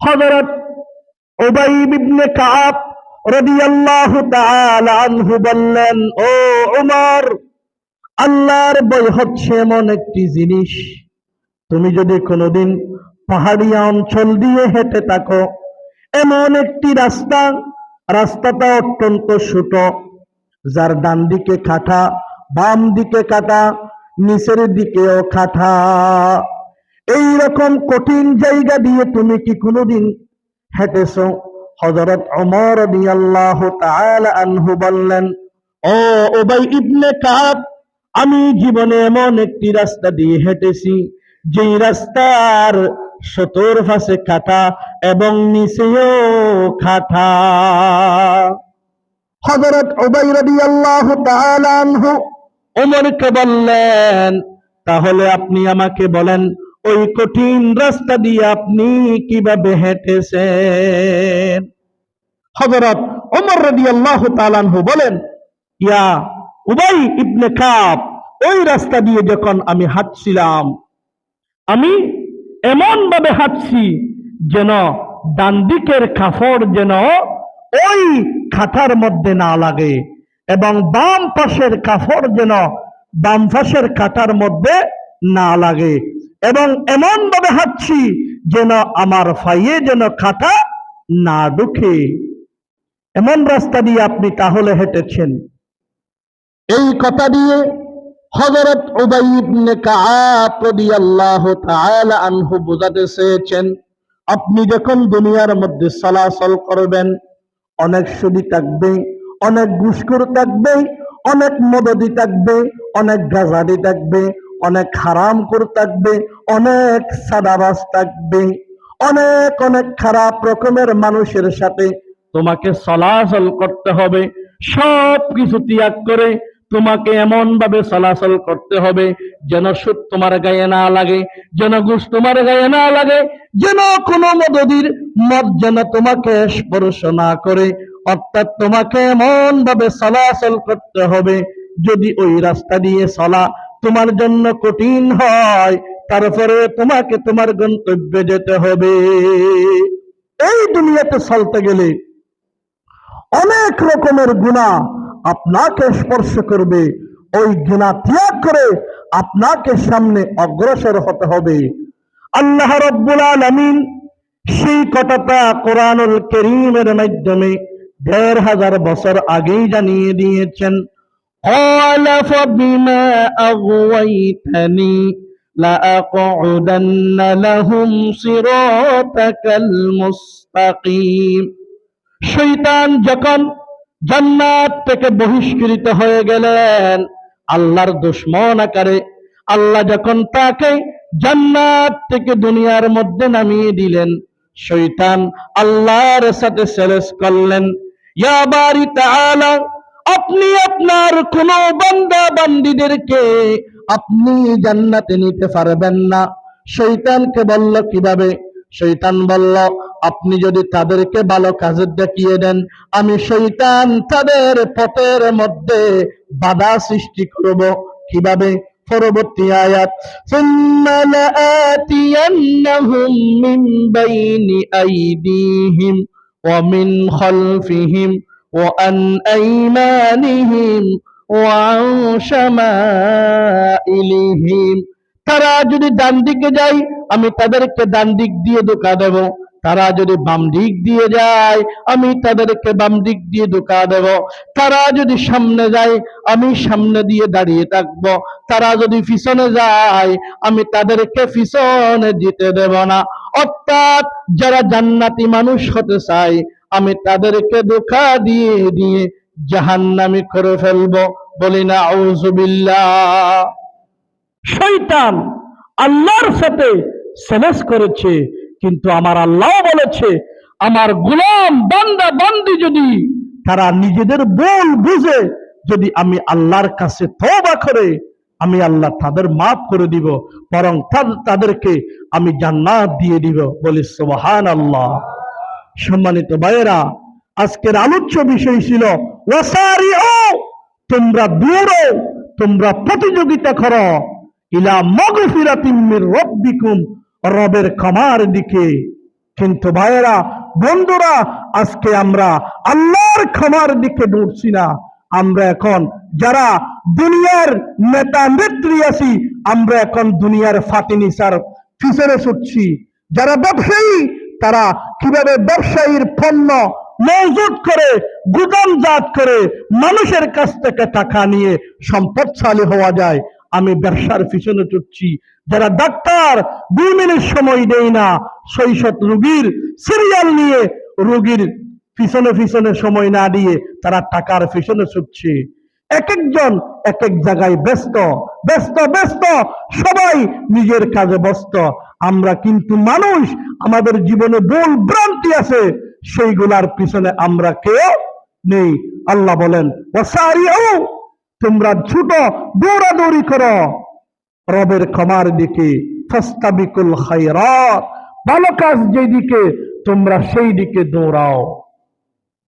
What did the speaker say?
হযরত উবাই ইবনে কাব রাদিয়াল্লাহু আনহু বললেন, ও উমর, আল্লাহর ভয় হচ্ছে এমন একটি জিনিস। তুমি যদি কোনোদিন পাহাড়িয়া অঞ্চল দিয়ে হেঁটে থাকো, এমন একটি রাস্তা, রাস্তাটা অত্যন্ত ছোট। যার ডান দিকে কাটা বাম দিকে কাটা, নিচের দিকেও কাটা। এই রকম কঠিন জায়গা দিয়ে তুমি কি কোনোদিন হেঁটেছ? হজরত রাদিয়াল্লাহু তাআলা আনহু বললেন, ও উবাই ইবনে কাব আমি জীবনে এমন একটি রাস্তা দিয়ে হেঁটেছি, যেই রাস্তার সতর পাশে কাটা এবং নিচেও খাটা হযরত উবাই রাদিয়াল্লাহু তাআলা আনহু ওমরকে বললেন, তাহলে আপনি আমাকে বলেন ওই কঠিন রাস্তা দিয়ে আপনি কীভাবে হেঁটেছেন? হযরত ওমর রাদিয়াল্লাহু তাআলা আনহু বলেন, ইয়া উবাই ইবনে কাব, ওই রাস্তা দিয়ে যখন আমি হাঁটছিলাম, আমি এমন ভাবে হাঁটছি যেন ডান দিকের কাপড় যেন ওই খাতার মধ্যে না লাগে এবং বাম পাশের কাপড় যেন বাম পাশের কাটার মধ্যে না লাগে। এবং এমন ভাবে হাঁটছি যেন আমার ফাইয়ে যেন খাতা না ঢুকে। এমন রাস্তা দিয়ে আপনি তাহলে হেঁটেছেন। এই কথা দিয়ে হযরত উবাই ইবনে কাআব রাদিয়াল্লাহু তাআলা আনহু বোঝাতে চেয়েছেন, আপনি যখন দুনিয়ার মধ্যে চলাচল করবেন, অনেক সুদি থাকবে, অনেক ঘুষখোর থাকবে, অনেক মদদি থাকবে, অনেক গাজারি থাকবে অনেক হারাম কর থাকবে, অনেক সাদাবাস থাকবে, অনেক অনেক খারাপ রকমের মানুষের সাথে তোমাকে চলাচল করতে হবে সব কিছু ত্যাগ করে তোমাকে এমন ভাবে চলাচল করতে হবে যেন সুদ তোমার গায়ে না লাগে, যেন ঘুষ তোমার গায়ে না লাগে, যেন কোনো মদদির মদ যেন তোমাকে স্পর্শ না করে। অর্থাৎ তোমাকে এমন ভাবে চলাচল করতে হবে, যদি ওই রাস্তা দিয়ে চলা তোমার জন্য কঠিন হয়, তারপরে তোমাকে তোমার গন্তব্যে যেতে হবে। এই দুনিয়াতে চলতে গেলে অনেক রকমের গুণা আপনাকে স্পর্শ করবে। ওই গুণা ত্যাগ করে আপনাকে সামনে অগ্রসর হতে হবে। আল্লাহ রব্বুল আলামিন সেই কথাটা কোরআনুল করিমের মাধ্যমে দেড় হাজার বছর আগেই জানিয়ে দিয়েছেন। قال فبما أغويتني لأقعدن لهم صراطك المستقيم শৈতান যখন জান্নাত থেকে বহিষ্কৃত হয়ে গেলেন আল্লাহর দুশ্মন আকারে আল্লাহ যখন তাকে জান্নাত থেকে দুনিয়ার মধ্যে নামিয়ে দিলেন শৈতান আল্লাহর সাথে সেলেস করলেন ইয়া বারি তাআলা আপনি আপনার কোন বান্দা বান্দিদেরকে আপনি জান্নাতে নিতে পারবেন না। শৈতানকে বলল, কীভাবে? শৈতান বলল, আপনি যদি তাদেরকে ভালো কাজে দেখিয়ে দেন, আমি শৈতান তাদের পথের মধ্যে বাধা সৃষ্টি করব। কীভাবে? পরবর্তী আয়াত সুন্নালাআতিয়ান্নাহুম মিন বাইনি আইদিহিম ওয়া মিন খালফিহিম وعن أيمانهم وعن شمائلهم তারা যদি ডান দিকে যায় আমি তাদেরকে ডান দিক দিয়ে ধোকা দেব তারা যদি বাম দিক দিয়ে যায় আমি তাদেরকে বাম দিক দিয়ে ধোকা দেব তারা যদি সামনে যায় আমি সামনে দিয়ে দাঁড়িয়ে থাকব তারা যদি পিছনে যায় আমি তাদেরকে পিছনে দিতে দেব না অর্থাৎ যারা জান্নাতি মানুষ হতে চায় আমি তাদেরকে ধোকা দিয়ে দিয়ে জাহান্নামি করে ফেলব। বলি না আউজুবিল্লাহ শৈতান আল্লাহর সাথে সেলেস করেছে, কিন্তু আমার আল্লাহ বলেছে, আমার গোলাম, বান্দা, বান্দি যদি তারা নিজেদের বল বুঝে, যদি আমি আল্লাহর কাছে তওবা করে, আমি আল্লাহ তাদের মাফ করে দিব, বরং তাদেরকে আমি জান্নাত দিয়ে দিব। বলি সুবহান আল্লাহ সম্মানিত ভাইয়েরা, আজকের আলোচ্য বিষয় ছিল তোমরা দৌড়ো তোমরা প্রতিযোগিতা করো, ইলা মগফিরাতিম মির রব্বিকুম, রবের ক্ষমার দিকে। কিন্তু ভাইয়েরা, বন্ধুরা, আজকে আমরা আল্লাহর ক্ষমার দিকে দৌড়ছি না। আমরা এখন যারা দুনিয়ার নেতা নেত্রী আছি, আমরা এখন দুনিয়ার ফাতিনিসার পিছনে ছুটছি। যারা ব্যবসায়ী তারা কীভাবে ব্যবসায়ীর পণ্য মজুত করে, গুদামজাত করে মানুষের কাছ থেকে টাকা নিয়ে সম্পদশালী হওয়া যায়? আমি ব্যবসার পিছনে ছুটছি যারা ডাক্তার, দুই মিনিট সময় দেই না শৈশব রুগীর সিরিয়াল নিয়ে রুগীর পিছনে পিছনে সময় না দিয়ে তারা টাকার পিছনে ছুটছে। এক একজন এক এক জায়গায় ব্যস্ত ব্যস্ত ব্যস্ত, সবাই নিজের কাজে ব্যস্ত। আমরা কিন্তু মানুষ, আমাদের জীবনে ভুল ভ্রান্তি আছে, সেইগুলার পিছনে আমরা কেউ নেই। আল্লাহ বলেন তোমরা ছুটো, দৌড়াদৌড়ি করো। রবের ক্ষমার দিকে ফস্তাবিকুল খাই ভালো কাজ যেদিকে, তোমরা সেই দিকে দৌড়াও।